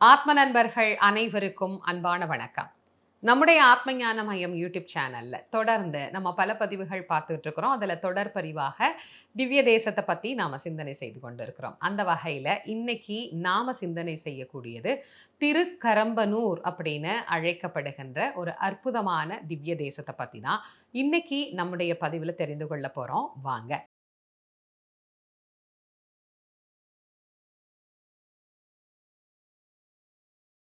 ஆத்ம நண்பர்கள் அனைவருக்கும் அன்பான வணக்கம். நம்முடைய ஆத்ம ஞான மையம் யூடியூப் சேனலில் தொடர்ந்து நம்ம பல பதிவுகள் பார்த்துட்டு இருக்கிறோம். அதில் தொடர் பரிவாக திவ்ய தேசத்தை பற்றி நாம் சிந்தனை செய்து கொண்டிருக்கிறோம். அந்த வகையில் இன்னைக்கு நாம் சிந்தனை செய்யக்கூடியது திருக்கரம்பனூர் அப்படின்னு அழைக்கப்படுகின்ற ஒரு அற்புதமான திவ்ய தேசத்தை பற்றி தான் இன்னைக்கு நம்முடைய பதிவில் தெரிந்து கொள்ள போகிறோம் வாங்க.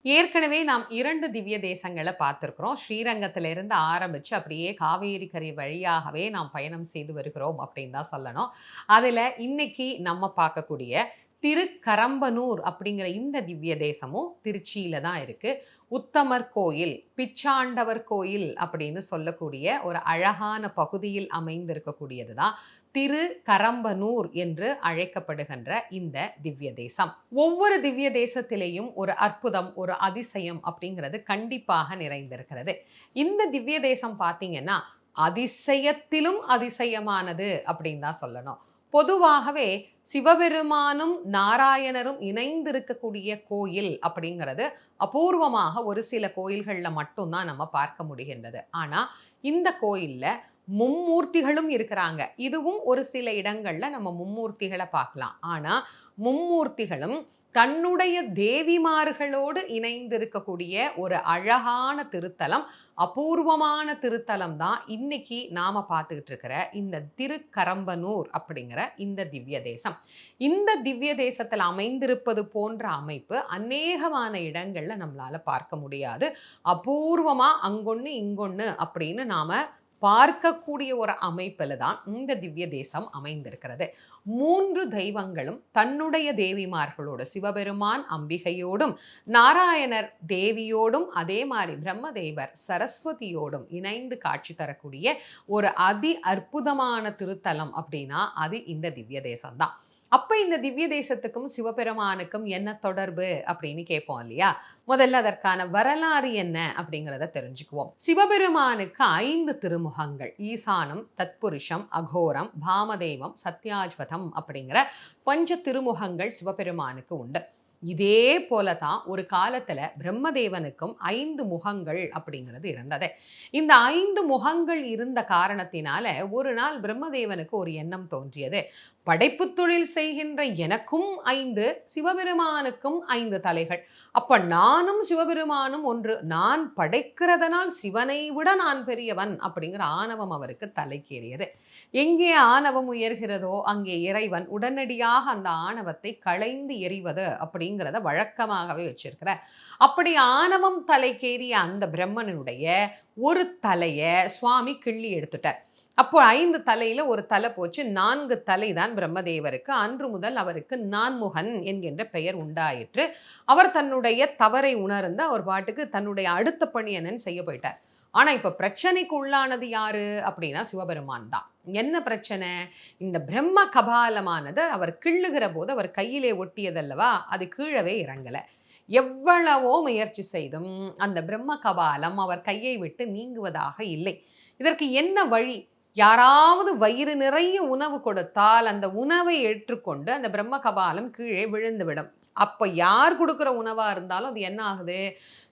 ஏற்கனவே நாம் இரண்டு திவ்ய தேசங்களை பார்த்துருக்குறோம். ஸ்ரீரங்கத்திலிருந்து ஆரம்பித்து அப்படியே காவேரி கரை வழியாகவே நாம் பயணம் செய்து வருகிறோம் அப்படின்னு தான் சொல்லணும். அதில் இன்னைக்கு நம்ம பார்க்கக்கூடிய திருக்கரம்பனூர் அப்படிங்கிற இந்த திவ்ய தேசமும் திருச்சியில தான் இருக்கு. உத்தமர் கோயில் பிச்சாண்டவர் கோயில் அப்படின்னு சொல்லக்கூடிய ஒரு அழகான பகுதியில் அமைந்திருக்கக்கூடியது தான் திரு கரம்பனூர் என்று அழைக்கப்படுகின்ற இந்த திவ்ய தேசம் ஒவ்வொரு திவ்ய தேசத்திலேயும் ஒரு அற்புதம் ஒரு அதிசயம் அப்படிங்கிறது கண்டிப்பாக நிறைந்திருக்கிறது. இந்த திவ்ய தேசம் பார்த்தீங்கன்னா அதிசயத்திலும் அதிசயமானது அப்படின்னு தான் சொல்லணும். பொதுவாகவே சிவபெருமானும் நாராயணரும் இணைந்திருக்கக்கூடிய கோயில் அப்படிங்கிறது அபூர்வமாக ஒரு சில கோயில்களில் மட்டும்தான் நம்ம பார்க்க முடிகின்றது. ஆனால் இந்த கோயிலில் மும்மூர்த்திகளும் இருக்கிறாங்க. இதுவும் ஒரு சில இடங்கள்ல நம்ம மும்மூர்த்திகளை பார்க்கலாம். ஆனா மும்மூர்த்திகளும் தன்னுடைய தேவிமார்களோடு இணைந்திருக்கக்கூடிய ஒரு அழகான திருத்தலம் அபூர்வமான திருத்தலம் தான் இன்னைக்கு நாம் பார்த்துக்கிட்டு இருக்கிற இந்த திருக்கரம்பனூர் அப்படிங்கிற இந்த திவ்ய தேசம். இந்த திவ்ய தேசத்தில் அமைந்திருப்பது போன்ற அமைப்பு அநேகமான இடங்களில் நம்மளால் பார்க்க முடியாது. அபூர்வமாக அங்கொன்று இங்கொன்று அப்படின்னு நாம் பார்க்கக்கூடிய ஒரு அமைப்பில் தான் இந்த திவ்ய தேசம் அமைந்திருக்கிறது. மூன்று தெய்வங்களும் தன்னுடைய தேவிமார்களோடு சிவபெருமான் அம்பிகையோடும் நாராயணர் தேவியோடும் அதே மாதிரி பிரம்மதேவர் சரஸ்வதியோடும் இணைந்து காட்சி தரக்கூடிய ஒரு அதி அற்புதமான திருத்தலம் அப்படின்னா அது இந்த திவ்ய தேசம்தான் அப்போ இந்த திவ்ய தேசத்துக்கும் சிவபெருமானுக்கும் என்ன தொடர்பு அப்படின்னு கேட்போம் இல்லையா? முதல்ல அதற்கான வரலாறு என்ன அப்படிங்கிறத தெரிஞ்சுக்குவோம். சிவபெருமானுக்கு ஐந்து திருமுகங்கள். ஈசானம் தத்புருஷம் அகோரம் பாமதேவம் சத்யாஜ்வதம் அப்படிங்கிற பஞ்ச திருமுகங்கள் சிவபெருமானுக்கு உண்டு. இதே போல தான் ஒரு காலத்துல பிரம்மதேவனுக்கும் ஐந்து முகங்கள் அப்படிங்கிறது இருந்தது. இந்த ஐந்து முகங்கள் இருந்த காரணத்தினால ஒரு நாள் பிரம்மதேவனுக்கு ஒரு எண்ணம் தோன்றியது. படைப்பு தொழில் செய்கின்ற எனக்கும் ஐந்து சிவபெருமானுக்கும் ஐந்து தலைகள். அப்ப நானும் சிவபெருமானும் ஒன்று. நான் படைக்கிறதனால் சிவனை விட நான் பெரியவன் அப்படிங்கிற ஆணவம் அவருக்கு தலைக்கேறியது. எங்கே ஆணவம் உயர்கிறதோ அங்கே இறைவன் உடனடியாக அந்த ஆணவத்தை களைந்து எறிவது அப்படிங்கிறத வழக்கமாகவே வச்சிருக்கிறார். அப்படி ஆணவம் தலைக்கேறிய அந்த பிரம்மனுடைய ஒரு தலையை சுவாமி கிள்ளி எடுத்துட்டார். அப்போ ஐந்து தலையில ஒரு தலை போச்சு. நான்கு தலை தான் பிரம்மதேவருக்கு. அன்று முதல் அவருக்கு நான்முகன் என்கின்ற பெயர் உண்டாயிற்று. அவர் தன்னுடைய தவறை உணர்ந்து அவர் பாட்டுக்கு தன்னுடைய அடுத்த பணி என்னன்னு செய்ய போயிட்டார். ஆனா இப்ப பிரச்சனைக்கு உள்ளானது யாரு? அப்படின்னா சிவபெருமான் தான். என்ன பிரச்சனை? இந்த பிரம்ம கபாலமானது அவர் கிள்ளுகிற போது அவர் கையிலே ஒட்டியதல்லவா? அது கீழவே இறங்கலை. எவ்வளவோ முயற்சி செய்தும் அந்த பிரம்ம கபாலம் அவர் கையை விட்டு நீங்குவதாக இல்லை. இதற்கு என்ன வழி? யாராவது வயிறு நிறைய உணவு கொடுத்தால் அந்த உணவை ஏற்றுக்கொண்டு அந்த பிரம்ம கபாலம் கீழே விழுந்துவிடும். அப்போ யார் கொடுக்குற உணவாக இருந்தாலும் அது என்ன ஆகுது?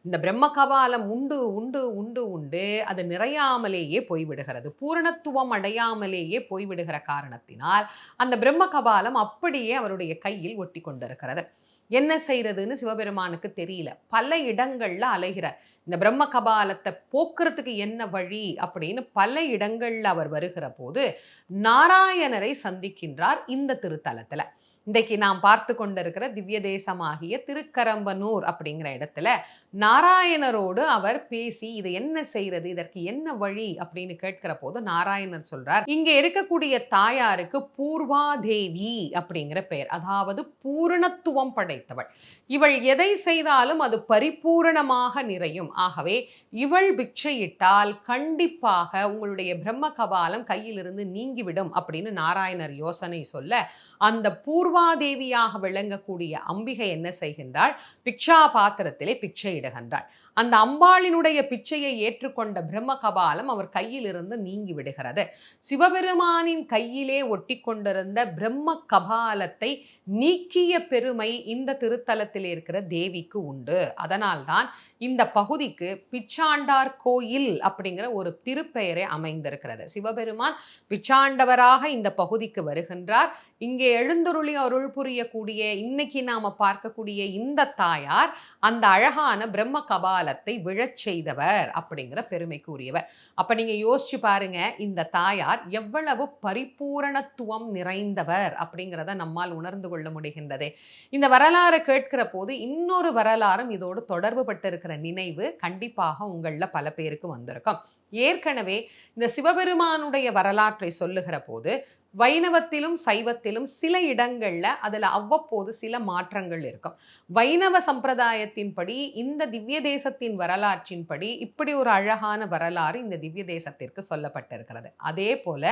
இந்த பிரம்ம கபாலம் உண்டு உண்டு உண்டு உண்டு அது நிறையாமலேயே போய்விடுகிறது. பூரணத்துவம் அடையாமலேயே போய்விடுகிற காரணத்தினால் அந்த பிரம்ம கபாலம் அப்படியே அவருடைய கையில் ஒட்டி கொண்டிருக்கிறது என்ன செய்யறதுன்னு சிவபெருமானுக்கு தெரியல. பல இடங்கள்ல அலைகிறார். இந்த பிரம்ம கபாலத்தை போக்குறதுக்கு என்ன வழி அப்படின்னு பல இடங்கள்ல அவர் வருகிற போது நாராயணரை சந்திக்கின்றார் இந்த திருத்தலத்துல. இன்றைக்கு நாம் பார்த்து கொண்டிருக்கிற திவ்ய தேசமாகிய திருக்கரம்பனூர் அப்படிங்கிற இடத்துல நாராயணரோடு அவர் பேசி இது என்ன செய்யறது இதற்கு என்ன வழி? அப்படின்னு கேட்கிற போது நாராயணர் சொல்றார் இங்க இருக்கக்கூடிய தாயாருக்கு பூர்வாதேவி அப்படிங்கிற பெயர். அதாவது பூரணத்துவம் படைத்தவள். இவள் எதை செய்தாலும் அது பரிபூரணமாக நிறையும். ஆகவே இவள் பிக்ஷையிட்டால் கண்டிப்பாக உங்களுடைய பிரம்ம கபாலம் கையிலிருந்து நீங்கிவிடும் அப்படின்னு நாராயணர் யோசனை சொல்ல அந்த பூர்வாதேவியாக விளங்கக்கூடிய அம்பிகை என்ன செய்கின்றாள்? பிக்ஷா பாத்திரத்திலே பிக்ஷை இடுகின்றாள் அந்த அம்பாளினுடைய பிச்சையை ஏற்றுக்கொண்ட பிரம்ம கபாலம் அவர் கையிலிருந்து நீங்கி விடுகிறது. சிவபெருமானின் கையிலே ஒட்டி கொண்டிருந்த பிரம்ம கபாலத்தை நீக்கிய பெருமை இந்த திருத்தலத்தில் இருக்கிற தேவிக்கு உண்டு. அதனால்தான் இந்த பகுதிக்கு பிச்சாண்டார் கோயில் அப்படிங்கிற ஒரு திருப்பெயரை அமைந்திருக்கிறது. சிவபெருமான் பிச்சாண்டவராக இந்த பகுதிக்கு வருகின்றார். இங்கே எழுந்தருளி அருள் புரியக்கூடிய இன்னைக்கு நாம பார்க்கக்கூடிய இந்த தாயார் அந்த அழகான பிரம்ம கபாலத்தை விழச் செய்தவர் அப்படிங்கிற பெருமைக்கு உரியவர் அப்ப நீங்க யோசிச்சு பாருங்க இந்த தாயார் எவ்வளவு பரிபூரணத்துவம் நிறைந்தவர் அப்படிங்கிறத நம்மால் உணர்ந்து கொள்ள முடிகின்றது. இந்த வரலாறு கேட்கிற போது இன்னொரு வரலாறும் இதோடு தொடர்பு பட்டிருக்கிற நினைவு கண்டிப்பாக உங்களில் பல பேருக்கு வந்திருக்கும். ஏற்கனவே இந்த சிவபெருமானுடைய வரலாற்றை சொல்லுகிற போது வைணவத்திலும் சைவத்திலும் சில இடங்கள்ல அதுல அவ்வப்போது சில மாற்றங்கள் இருக்கும். வைணவ சம்பிரதாயத்தின்படி இந்த திவ்ய தேசத்தின் வரலாற்றின்படி இப்படி ஒரு அழகான வரலாறு இந்த திவ்ய தேசத்திற்கு சொல்லப்பட்டிருக்கிறது. அதே போல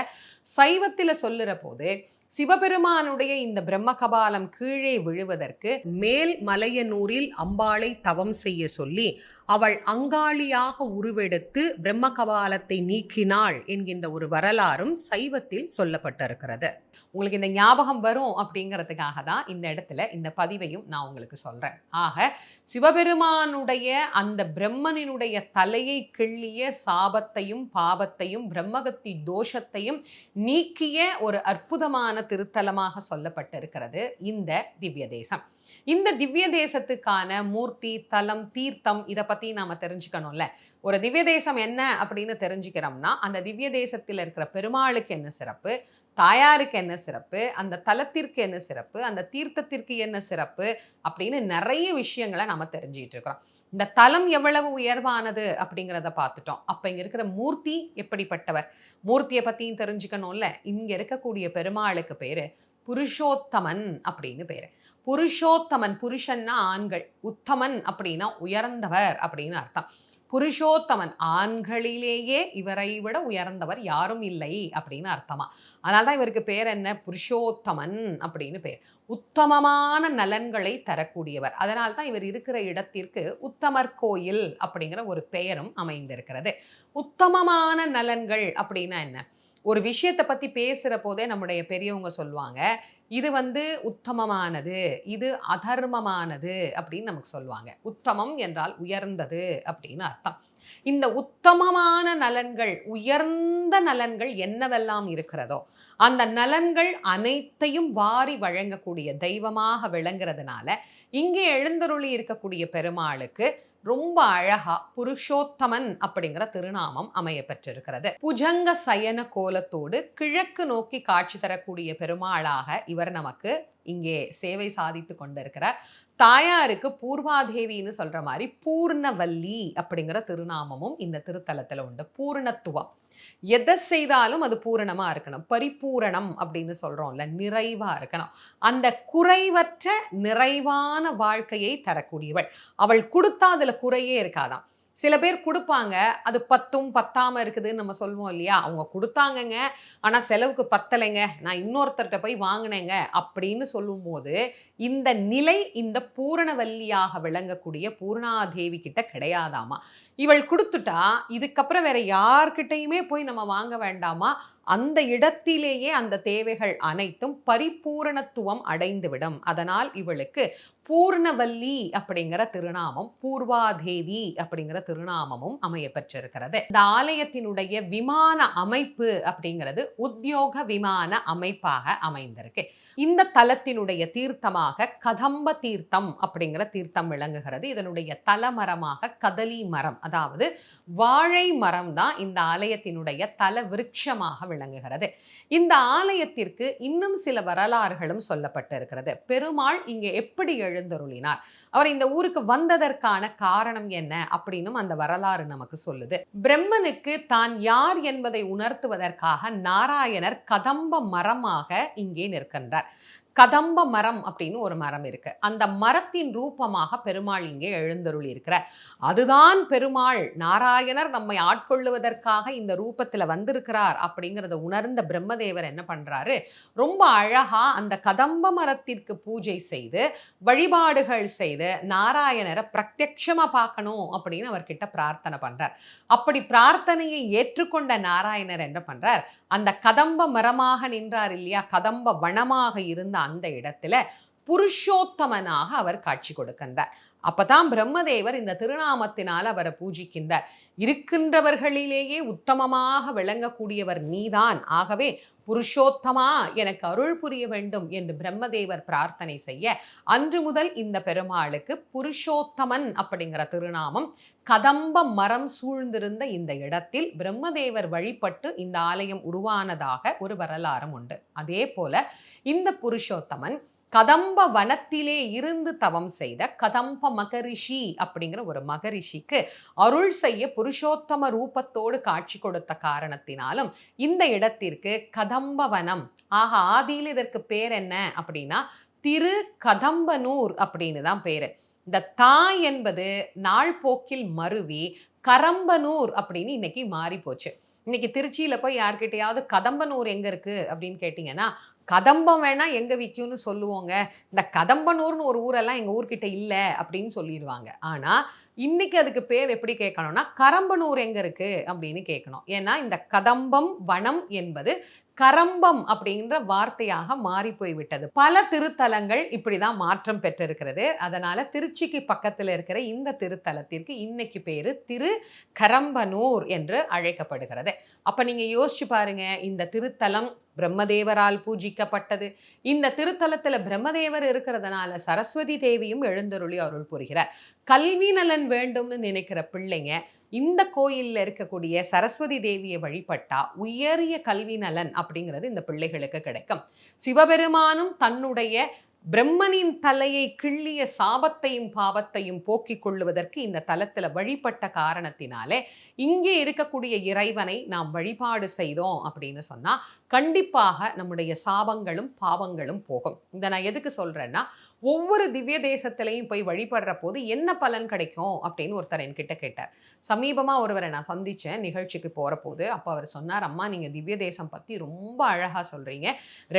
சைவத்தில் சொல்லுற போது சிவபெருமானுடைய இந்த பிரம்ம கபாலம் கீழே விழுவதற்கு மேல் மலையனூரில் அம்பாளை தவம் செய்ய சொல்லி அவள் அங்காளியாக உருவெடுத்து பிரம்ம கபாலத்தை நீக்கினாள் என்கின்ற ஒரு வரலாறும் சைவத்தில் சொல்லப்பட்டிருக்கிறது. உங்களுக்கு இந்த ஞாபகம் வரும் அப்படிங்கிறதுக்காக தான் இந்த இடத்துல இந்த பதிவையும் நான் உங்களுக்கு சொல்றேன். ஆக சிவபெருமானுடைய அந்த பிரம்மனினுடைய தலையை கிள்ளிய சாபத்தையும் பாபத்தையும் பிரம்மகத்தி தோஷத்தையும் நீக்கிய ஒரு அற்புதமான திருத்தலமாக சொல்லப்பட்டிருக்கிறது இந்த திவ்ய தேசம். இந்த திவ்ய தேசத்துக்கான மூர்த்தி தலம் தீர்த்தம் இதை பத்தி நாம தெரிஞ்சுக்கணும்ல. ஒரு திவ்ய தேசம் என்ன அப்படின்னு தெரிஞ்சுக்கிறோம்னா அந்த திவ்ய தேசத்தில் இருக்கிற பெருமாளுக்கு என்ன சிறப்பு தாயாருக்கு என்ன சிறப்பு அந்த தலத்திற்கு என்ன சிறப்பு அந்த தீர்த்தத்திற்கு என்ன சிறப்பு அப்படின்னு நிறைய விஷயங்களை நம்ம தெரிஞ்சுக்கிட்டு இருக்கிறோம். இந்த தலம் எவ்வளவு உயர்வானது அப்படிங்கிறத பார்த்துட்டோம். அப்போ இங்க இருக்கிற மூர்த்தி எப்படிப்பட்டவர்? மூர்த்தியை பற்றியும் தெரிஞ்சுக்கணும்ல. இங்கே இருக்கக்கூடிய பெருமாளுக்கு பேரு புருஷோத்தமன் அப்படின்னு பேரு. புருஷோத்தமன் புருஷன்னா ஆண்கள். உத்தமன் அப்படின்னா உயர்ந்தவர் அப்படின்னு அர்த்தம். புருஷோத்தமன் ஆண்களிலேயே இவரை விட உயர்ந்தவர் யாரும் இல்லை அப்படின்னு அர்த்தமா. அதனால்தான் இவருக்கு பேர் என்ன? புருஷோத்தமன் அப்படின்னு பேர். உத்தமமான நலன்களை தரக்கூடியவர். அதனால தான் இவர் இருக்கிற இடத்திற்கு உத்தமர் கோயில் அப்படிங்கிற ஒரு பெயரும் அமைந்திருக்கிறது. உத்தமமான நலன்கள் அப்படின்னா என்ன? ஒரு விஷயத்தை பற்றி பேசுகிற போதே நம்முடைய பெரியவங்க சொல்லுவாங்க இது வந்து உத்தமமானது இது அதர்மமானது அப்படின்னு நமக்கு சொல்லுவாங்க. உத்தமம் என்றால் உயர்ந்தது அப்படின்னு அர்த்தம். இந்த உத்தமமான நலன்கள் உயர்ந்த நலன்கள் என்னவெல்லாம் இருக்கிறதோ அந்த நலன்கள் அனைத்தையும் வாரி வழங்கக்கூடிய தெய்வமாக விளங்குறதுனால இங்கே எழுந்தருளி இருக்கக்கூடிய பெருமாளுக்கு ரொம்ப அழகா புருஷோத்தமன் அப்படிங்கிற திருநாமம் அமைய பெற்றிருக்கிறது. புஜங்க சயன கோலத்தோடு கிழக்கு நோக்கி காட்சி தரக்கூடிய பெருமாளாக இவர் நமக்கு இங்கே சேவை சாதித்து கொண்டிருக்கிறார் தாயாருக்கு பூர்வாதேவின்னு சொல்ற மாதிரி பூர்ணவல்லி அப்படிங்கிற திருநாமமும் இந்த திருத்தலத்துல உண்டு. பூர்ணத்துவம். எதை செய்தாலும் அது பூரணமா இருக்கணும். பரிபூரணம் அப்படின்னு சொல்றோம்ல நிறைவா இருக்கணும். அந்த குறைவற்ற நிறைவான வாழ்க்கையை தரக்கூடியவள். அவள் கொடுத்தா அதுல குறையே இருக்காதாம். சில பேர் கொடுப்பாங்க. அது பத்தும் பத்தாம இருக்குதுன்னு நம்ம சொல்லுவோம் இல்லையா? அவங்க கொடுத்தாங்கங்க. ஆனால் செலவுக்கு பத்தலைங்க. நான் இன்னொருத்தர்கிட்ட போய் வாங்கினேங்க அப்படின்னு சொல்லும்போது இந்த நிலை இந்த பூரணவல்லியாக விளங்கக்கூடிய பூர்ணாதேவி கிட்ட கிடையாதாமா? இவள் கொடுத்துட்டா இதுக்கப்புறம் வேற யார்கிட்டையுமே போய் நம்ம வாங்க வேண்டாமா? அந்த இடத்திலேயே அந்த தேவைகள் அனைத்தும் பரிபூரணத்துவம் அடைந்துவிடும். அதனால் இவளுக்கு பூர்ணவல்லி அப்படிங்கிற திருநாமம் பூர்வாதேவி அப்படிங்கிற திருநாமமும் அமைய பெற்றிருக்கிறது. இந்த ஆலயத்தினுடைய விமான அமைப்பு அப்படிங்கிறது உத்தியோக விமான அமைப்பாக அமைந்திருக்கு. இந்த தலத்தினுடைய தீர்த்தமாக கதம்ப தீர்த்தம் அப்படிங்கிற தீர்த்தம் விளங்குகிறது. இதனுடைய தலமரமாக கதலி மரம் அதாவது வாழை மரம் தான் இந்த ஆலயத்தினுடைய தல விருட்சமாக விளங்குகிறது. இந்த ஆலயத்திற்கு இன்னும் சில வரலாறுகளும் சொல்லப்பட்டிருக்கிறது. பெருமாள் இங்கே எப்படி எழுந்தருளினார்? அவர் இந்த ஊருக்கு வந்ததற்கான காரணம் என்ன? அப்படின்னும் அந்த வரலாறு நமக்கு சொல்லுது. பிரம்மனுக்கு தான் யார் என்பதை உணர்த்துவதற்காக நாராயணர் கதம்ப மரமாக இங்கே நிற்கின்றார். கதம்ப மரம் அப்படின்னு ஒரு மரம் இருக்கு. அந்த மரத்தின் ரூபமாக பெருமாள் இங்கே எழுந்தருள் இருக்கிறார் அதுதான் பெருமாள். நாராயணர் நம்மை ஆட்கொள்ளுவதற்காக இந்த ரூபத்துல வந்திருக்கிறார் அப்படிங்கிறத உணர்ந்த பிரம்மதேவர் என்ன பண்றாரு? ரொம்ப அழகா அந்த கதம்ப மரத்திற்கு பூஜை செய்து வழிபாடுகள் செய்து நாராயணரை பிரத்யட்சமா பார்க்கணும் அப்படின்னு அவர்கிட்ட பிரார்த்தனை பண்றார். அப்படி பிரார்த்தனையை ஏற்றுக்கொண்ட நாராயணர் என்ன பண்றார்? அந்த கதம்ப மரமாக நின்றார் இல்லையா? கதம்ப வனமாக இருந்த அந்த இடத்துல புருஷோத்தமனாக அவர் காட்சி கொடுக்கின்றார். அப்பதான் பிரம்மதேவர் இந்த திருநாமத்தினால் அவரை பூஜிக்கின்றார். இருக்கின்றவர்களிலேயே உத்தமமாக விளங்கக்கூடியவர் நீதான். ஆகவே புருஷோத்தமா எனக்கு அருள் புரிய வேண்டும் என்று பிரம்மதேவர் பிரார்த்தனை செய்ய அன்று முதல் இந்த பெருமாளுக்கு புருஷோத்தமன் அப்படிங்கிற திருநாமம் கதம்ப மரம் சூழ்ந்திருந்த இந்த இடத்தில் பிரம்மதேவர் வழிபட்டு இந்த ஆலயம் உருவானதாக ஒரு வரலாறும் உண்டு. அதே போல இந்த புருஷோத்தமன் கதம்ப வனத்திலே இருந்து தவம் செய்த கதம்ப மகரிஷி அப்படிங்கிற ஒரு மகரிஷிக்கு அருள் செய்ய புருஷோத்தம ரூபத்தோடு காட்சி கொடுத்த காரணத்தினாலும் இந்த இடத்திற்கு கதம்ப வனம் ஆக ஆதியில் இதற்கு பேர் என்ன அப்படின்னா திரு கதம்பனூர் அப்படின்னு தான் பேரு. இந்த தா என்பது நாள் போக்கில் மருவி கரம்பனூர் அப்படின்னு இன்னைக்கு மாறி போச்சு இன்னைக்கு திருச்சியில் போய் யார்கிட்டையாவது கதம்பனூர் எங்கே இருக்கு அப்படின்னு கேட்டிங்கன்னா கதம்பம் வேணா எங்க விற்கும்னு சொல்லுவோங்க. இந்த கதம்பனூர்னு ஒரு ஊரெல்லாம் எங்க ஊர்கிட்ட இல்லை அப்படின்னு சொல்லிடுவாங்க. ஆனா இன்னைக்கு அதுக்கு பேர் எப்படி கேட்கணும்னா கரம்பனூர் எங்க இருக்கு அப்படின்னு கேட்கணும். ஏன்னா இந்த கதம்பம் வனம் என்பது கரம்பம் அப்படின்ற வார்த்தையாக மாறி போய்விட்டது. பல திருத்தலங்கள் இப்படிதான் மாற்றம் பெற்றிருக்கிறது. அதனால திருச்சிக்கு பக்கத்தில் இருக்கிற இந்த திருத்தலத்திற்கு இன்னைக்கு பேரு திரு கரம்பனூர் என்று அழைக்கப்படுகிறது. அப்ப நீங்க யோசிச்சு பாருங்க இந்த திருத்தலம் பிரம்மதேவரால் பூஜிக்கப்பட்டது. இந்த திருத்தலத்தில் பிரம்மதேவர் இருக்கிறதுனால சரஸ்வதி தேவியும் எழுந்தருளி அருள் புரிகிறார். கல்வி நலன் வேண்டும்னு நினைக்கிற பிள்ளைங்க இந்த கோயிலில் இருக்கக்கூடிய சரஸ்வதி தேவியை வழிபட்டா உயரிய கல்வி நலன் அப்படிங்கிறது இந்த பிள்ளைகளுக்கு கிடைக்கும். சிவபெருமானும் தன்னுடைய பிரம்மனின் தலையை கிள்ளிய சாபத்தையும் பாவத்தையும் போக்கிக் கொள்ளுவதற்கு இந்த தலத்தில் வழிபட்ட காரணத்தினாலே இங்கே இருக்கக்கூடிய இறைவனை நாம் வழிபாடு செய்தோம் அப்படின்னு சொன்னால் கண்டிப்பாக நம்முடைய சாபங்களும் பாவங்களும் போகும். இந்த நான் எதுக்கு சொல்கிறேன்னா ஒவ்வொரு திவ்ய தேசத்திலையும் போய் வழிபடுற போது என்ன பலன் கிடைக்கும் அப்படின்னு ஒருத்தர் என்கிட்ட கேட்டார். சமீபமாக ஒருவரை நான் சந்தித்தேன் நிகழ்ச்சிக்கு போகிற போது. அப்போ அவர் சொன்னார் அம்மா நீங்கள் திவ்ய தேசம் பற்றி ரொம்ப அழகாக சொல்கிறீங்க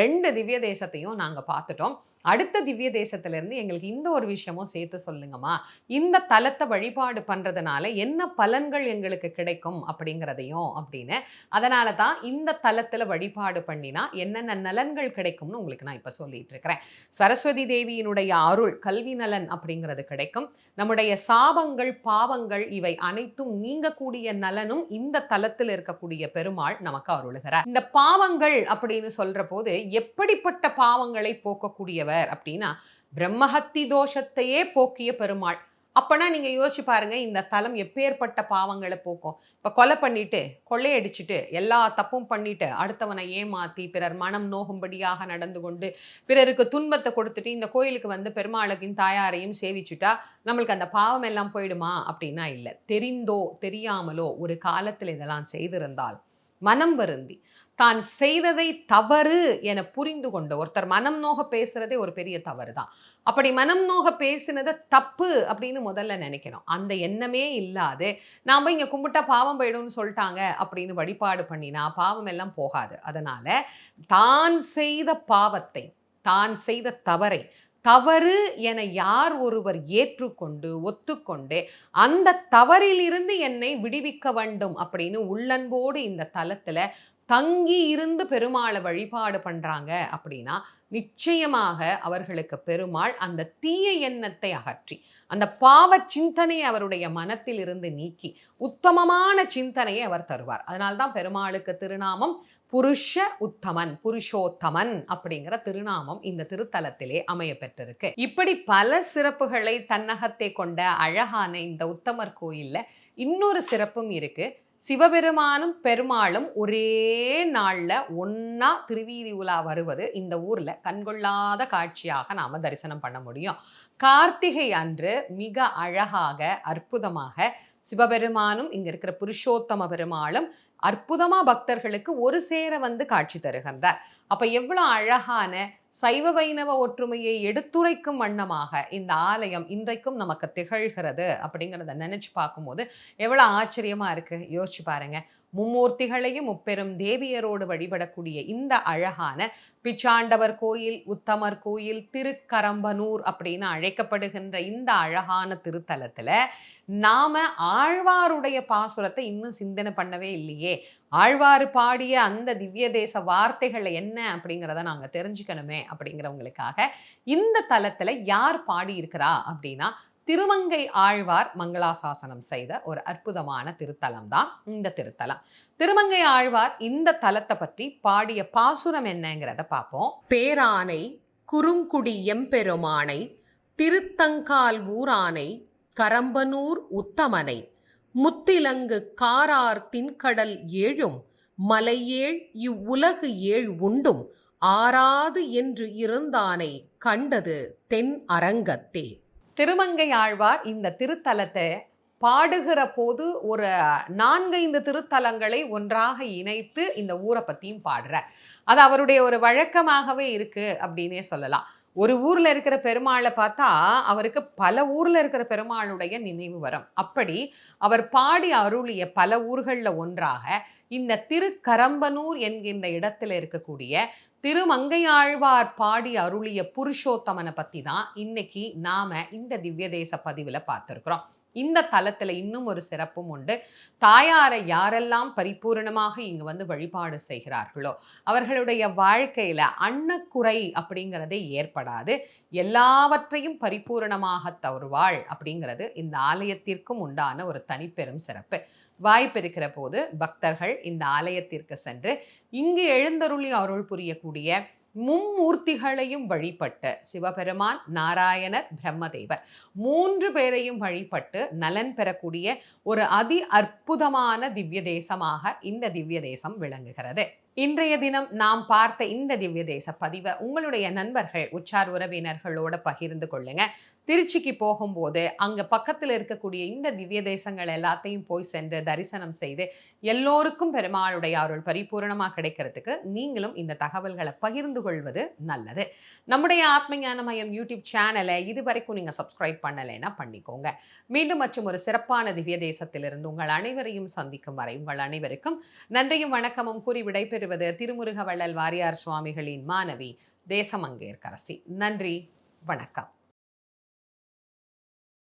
ரெண்டு திவ்ய தேசத்தையும் நாங்கள் பார்த்துட்டோம். அடுத்த திவ்ய தேசத்திலேருந்து எங்களுக்கு இந்த ஒரு விஷயமும் சேர்த்து சொல்லுங்கம்மா. இந்த தலத்தை வழிபாடு பண்றதுனால என்ன பலன்கள் எங்களுக்கு கிடைக்கும் அப்படிங்கிறதையும் அப்படின்னு. அதனால தான் இந்த தலத்தில் வழிபாடு பண்ணினா என்னென்ன நலன்கள் கிடைக்கும்னு உங்களுக்கு நான் இப்போ சொல்லிட்டு இருக்கிறேன். சரஸ்வதி தேவியினுடைய அருள் கல்வி நலன் அப்படிங்கிறது கிடைக்கும். நம்முடைய சாபங்கள் பாவங்கள் இவை அனைத்தும் நீங்கக்கூடிய நலனும் இந்த தலத்தில் இருக்கக்கூடிய பெருமாள் நமக்கு அருளுகிறார். இந்த பாவங்கள் அப்படின்னு சொல்ற போது எப்படிப்பட்ட பாவங்களை போக்கக்கூடியவர் அப்படின்னா பிரம்மஹத்தி தோஷத்தையே போக்கிய பெருமாள். அப்பனா நீங்க யோசிச்சு பாருங்க இந்த தலம் எப்பேற்பட்ட பாவங்களை போக்கும். இப்ப கொலை பண்ணிட்டு கொள்ளையடிச்சிட்டு எல்லா தப்பும் பண்ணிட்டு அடுத்தவனை ஏமாத்தி பிறர் மனம் நோகும்படியாக நடந்து கொண்டு பிறருக்கு துன்பத்தை கொடுத்துட்டு இந்த கோயிலுக்கு வந்து பெருமாளுக்கும் தாயாரையும் சேவிச்சுட்டா நம்மளுக்கு அந்த பாவம் எல்லாம் போயிடுமா? அப்படின்னா இல்லை. தெரிந்தோ தெரியாமலோ ஒரு காலத்தில் இதெல்லாம் செய்திருந்தால் மனம் வருந்தி தான் செய்ததை தவறு என புரிந்து கொண்டு ஒருத்தர் மனம் நோக பேசுறதே ஒரு பெரிய தவறு தான் அப்படி மனம் நோக பேசினதை தப்பு அப்படின்னு முதல்ல நினைக்கணும். அந்த எண்ணமே இல்லாது நாம் இங்க கும்பிட்டா பாவம் போயிடும்னு சொல்லிட்டாங்க அப்படின்னு வழிபாடு பண்ணினா பாவம் எல்லாம் போகாது. அதனால தான் செய்த பாவத்தை தான் செய்த தவறை தவறு என யார் ஒருவர் ஏற்றுக்கொண்டு ஒத்துக்கொண்டு அந்த தவறிலிருந்து என்னை விடுவிக்க வேண்டும் அப்படின்னு உள்ளன்போடு இந்த தலத்தில் தங்கி இருந்து பெருமாளை வழிபாடு பண்ணுறாங்க அப்படின்னா நிச்சயமாக அவர்களுக்கு பெருமாள் அந்த தீய எண்ணத்தை அகற்றி அந்த பாவ சிந்தனையை அவருடைய மனத்தில் இருந்து நீக்கி உத்தமமான சிந்தனையை அவர் தருவார். அதனால்தான் பெருமாளுக்கு திருநாமம் புருஷ உத்தமன் புருஷோத்தமன் அப்படிங்கிற திருநாமம் இந்த திருத்தலத்திலே அமைய பெற்றிருக்கு. இப்படி பல சிறப்புகளை தன்னகத்தை கொண்ட அழகான இந்த உத்தமர் கோயில்ல இன்னொரு சிறப்பும் இருக்கு. சிவபெருமானும் பெருமாளும் ஒரே நாள்ல ஒன்னா திருவீதி உலா வருவது இந்த ஊர்ல. கண்கொள்ளாத காட்சியாக நாம தரிசனம் பண்ண முடியும். கார்த்திகை அன்று மிக அழகாக அற்புதமாக சிவபெருமானும் இங்க இருக்கிற புருஷோத்தம பெருமாளும் அற்புதமா பக்தர்களுக்கு ஒரு சேர வந்து காட்சி தருகின்றார். அப்ப எவ்வளவு அழகான சைவ வைணவ ஒற்றுமையை எடுத்துரைக்கும் வண்ணமாக இந்த ஆலயம் இன்றைக்கும் நமக்கு திகழ்கிறது அப்படிங்கிறத நினைச்சு பார்க்கும்போது எவ்வளவு ஆச்சரியமா இருக்கு. யோசிச்சு பாருங்க. மும்மூர்த்திகளையும் முப்பெரும் தேவியரோடு வழிபடக்கூடிய இந்த அழகான பிச்சாண்டவர் கோயில் உத்தமர் கோயில் திருக்கரம்பனூர் அப்படின்னு அழைக்கப்படுகின்ற இந்த அழகான திருத்தலத்தில் நாம ஆழ்வாருடைய பாசுரத்தை இன்னும் சிந்தனை பண்ணவே இல்லையே. ஆழ்வார் பாடிய அந்த திவ்ய தேச வார்த்தைகள் என்ன அப்படிங்கிறத நாங்கள் தெரிஞ்சுக்கணுமே அப்படிங்கிறவங்களுக்காக இந்த தலத்தில் யார் பாடியிருக்கிறா அப்படின்னா திருமங்கை ஆழ்வார் மங்களாசாசனம் செய்த ஒரு அற்புதமான திருத்தலம் தான் இந்த திருத்தலம். திருமங்கை ஆழ்வார் இந்த தலத்தை பற்றி பாடிய பாசுரம் என்னங்கிறத பார்ப்போம். பேரானை குறுங்குடி எம்பெருமானை திருத்தங்கால் ஊரானை கரம்பனூர் உத்தமனை முத்திலங்கு காரார் தின்கடல் ஏழும் மலையேழ் இவ்வுலகு ஏழ் உண்டும் ஆறாது என்று இருந்தானை கண்டது தென் அரங்கத்தே. திருமங்கை ஆழ்வார் இந்த திருத்தலத்தை பாடுகிற போது ஒரு நான்கைந்து திருத்தலங்களை ஒன்றாக இணைத்து இந்த ஊரை பற்றியும் பாடுறார். அது அவருடைய ஒரு வழக்கமாகவே இருக்குது அப்படின்னே சொல்லலாம். ஒரு ஊரில் இருக்கிற பெருமாளை பார்த்தா அவருக்கு பல ஊரில் இருக்கிற பெருமாளுடைய நினைவு வரும். அப்படி அவர் பாடி அருளிய பல ஊர்களில் ஒன்றாக இந்த திருக்கரம்பனூர் என்கின்ற இடத்துல இருக்கக்கூடிய திருமங்கையாழ்வார் பாடி அருளிய புருஷோத்தமனை பத்தி தான் இன்னைக்கு நாம இந்த திவ்ய தேச பதிவுல பார்த்துருக்குறோம். இந்த தலத்துல இன்னும் ஒரு சிறப்பும் உண்டு. தாயாரை யாரெல்லாம் பரிபூரணமாக இங்கு வந்து வழிபாடு செய்கிறார்களோ அவர்களுடைய வாழ்க்கையில அன்னக்குறை அப்படிங்கிறதே ஏற்படாது. எல்லாவற்றையும் பரிபூரணமாக தருவாள் அப்படிங்கிறது இந்த ஆலயத்திற்கும் உண்டான ஒரு தனிப்பெரும் சிறப்பு. வாய்ப்பு இருக்கிற போது பக்தர்கள் இந்த ஆலயத்திற்கு சென்று இங்கு எழுந்தருளி அருள் புரியக்கூடிய மும்மூர்த்திகளையும் வழிபட்டு சிவபெருமான் நாராயணர் பிரம்மதேவர் மூன்று பேரையும் வழிபட்டு நலன் பெறக்கூடிய ஒரு அதி அற்புதமான திவ்ய தேசமாக இந்த திவ்ய தேசம் விளங்குகிறது. இன்றைய தினம் நாம் பார்த்த இந்த திவ்ய தேச பதிவை உங்களுடைய நண்பர்கள் உச்சார் உறவினர்களோட பகிர்ந்து கொள்ளுங்க. திருச்சிக்கு போகும்போது அங்க பக்கத்தில் இருக்கக்கூடிய இந்த திவ்ய தேசங்கள் எல்லாத்தையும் போய் சென்று தரிசனம் செய்து எல்லோருக்கும் பெருமாளுடைய அருள் பரிபூரணமாக கிடைக்கிறதுக்கு நீங்களும் இந்த தகவல்களை பகிர்ந்து கொள்வது நல்லது. நம்முடைய ஆத்மஞான மையம் யூடியூப் சேனலை இது வரைக்கும் நீங்கள் சப்ஸ்கிரைப் பண்ணலைன்னா பண்ணிக்கோங்க. மீண்டும் மற்றும் ஒரு சிறப்பான திவ்ய தேசத்திலிருந்து உங்கள் அனைவரையும் சந்திக்கும் வரை உங்கள் அனைவருக்கும் நன்றியும் வணக்கமும் கூறி விடைபெறுவது திருமுருக வள்ளல் வாரியார் சுவாமிகளின் மாணவி தேசமங்கேற்கரசி நன்றி வணக்கம்.